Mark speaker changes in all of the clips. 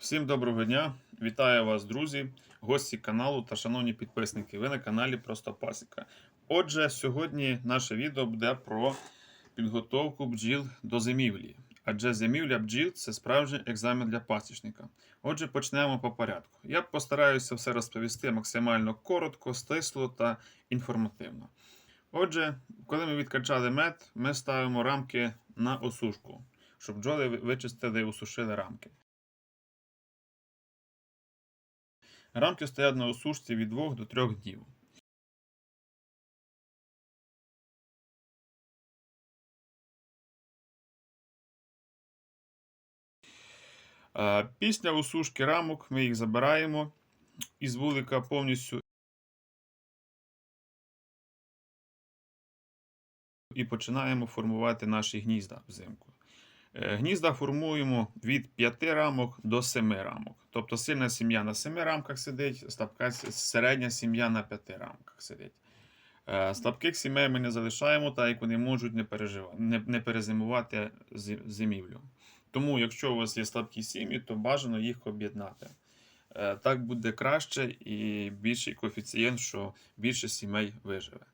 Speaker 1: Всім доброго дня! Вітаю вас, друзі, гості каналу та шановні підписники. Ви на каналі Просто Пасіка. Отже, сьогодні наше відео буде про підготовку бджіл до зимівлі. Адже зимівля бджіл це справжній екзамен для пасічника. Отже, почнемо по порядку. Я постараюся все розповісти максимально коротко, стисло та інформативно. Отже, коли ми відкачали мед, ми ставимо рамки на осушку, щоб бджоли вичистили і осушили рамки. Рамки стоять на осушці від 2 до 3 днів. Е, Після осушки рамок ми їх забираємо із вулика повністю і починаємо формувати наші гнізда взимку. Е, Гнізда формуємо від 5 рамок до 7 рамок. Тобто сильна сім'я на 7 рамках сидить, слабка середня сім'я на 5 рамках сидить. Е, Слабких сімей ми не залишаємо, так як вони можуть не, не, не перезимувати зимівлю. Тому, якщо у вас є слабкі сім'ї, то бажано їх об'єднати. Е, Так буде краще і більший коефіцієнт, що більше сімей виживе.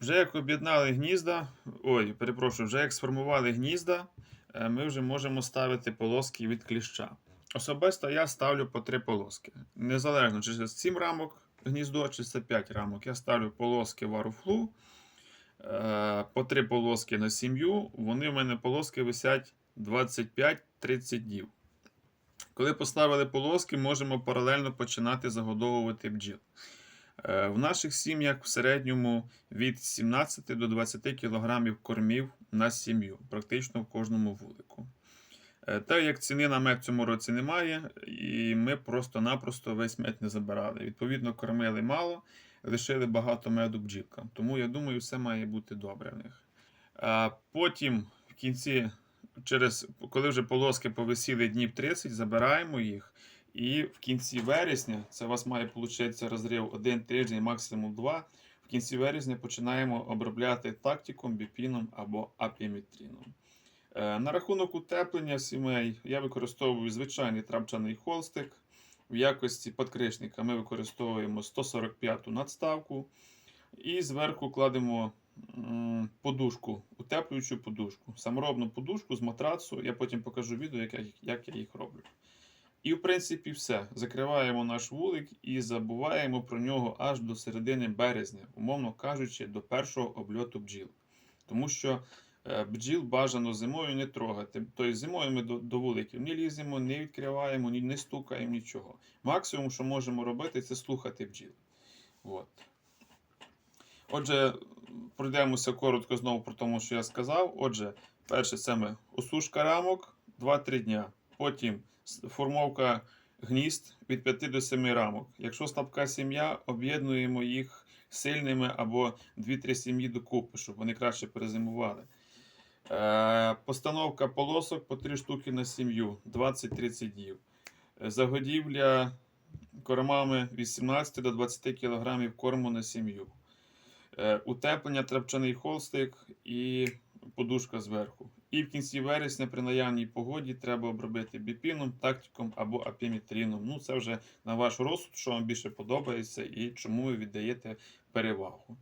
Speaker 1: Вже як об'єднали гнізда, ой, перепрошую, вже як сформували гнізда, е, ми вже можемо ставити полоски від кліща. Особисто я ставлю по три полоски. Незалежно, чи це 7 рамок гніздо, чи це 5 рамок. Я ставлю полоски варуфлу, е, по три полоски на сім'ю. Вони в мене полоски висять 25-30 днів. Коли поставили полоски, можемо паралельно починати загодовувати бджіл. Е, В наших сім'ях в середньому від 17 до 20 кг кормів на сім'ю, практично в кожному вулику. Е, Так як ціни на мед в цьому році немає, і ми просто-напросто весь мед не забирали. Відповідно, кормили мало, лишили багато меду бджілкам. Тому я думаю, все має бути добре в них. А потім, в кінці, через, коли вже полоски повисіли днів 30, забираємо їх. І в кінці вересня, це у вас має получитися розрив один тиждень, максимум два. В кінці вересня починаємо обробляти тактиком, біпіном або апіметріном. Е, На рахунок утеплення сімей я використовую звичайний трапчаний холстик. В якості подкришника ми використовуємо 145 надставку. І зверху кладемо подушку, утеплюючу подушку. Саморобну подушку з матрацу. Я потім покажу відео, як я їх роблю. І, в принципі, все. Закриваємо наш вулик і забуваємо про нього аж до середини березня, умовно кажучи, до першого обльоту бджіл. Тому що е, бджіл бажано зимою не трогати. Тобто зимою ми до, до вуликів не ліземо, не відкриваємо, ні, не стукаємо нічого. Максимум, що можемо робити, це слухати бджіл. От. Отже, пройдемося коротко знову про те, що я сказав. Отже, перше це ми осушка рамок 2-3 дня. Потім формовка гнізд від 5 до 7 рамок. Якщо слабка сім'я, об'єднуємо їх сильними або 2-3 сім'ї докупи, щоб вони краще перезимували. Е, Постановка полосок по 3 штуки на сім'ю 20-30 днів. Загодівля кормами від 17 до 20 кг корму на сім'ю. Е, Утеплення, трапчаний холстик і подушка зверху. І в кінці вересня при наявній погоді треба обробити біпіном, тактиком або апіметріном. Ну, це вже на ваш розсуд, що вам більше подобається і чому ви віддаєте перевагу.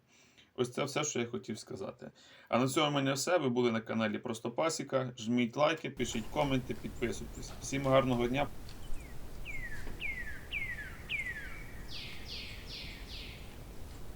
Speaker 1: Ось це все, що я хотів сказати. А на цьому в мене все. Ви були на каналі Просто Пасіка. Жміть лайки, пишіть коменти, підписуйтесь. Всім гарного дня.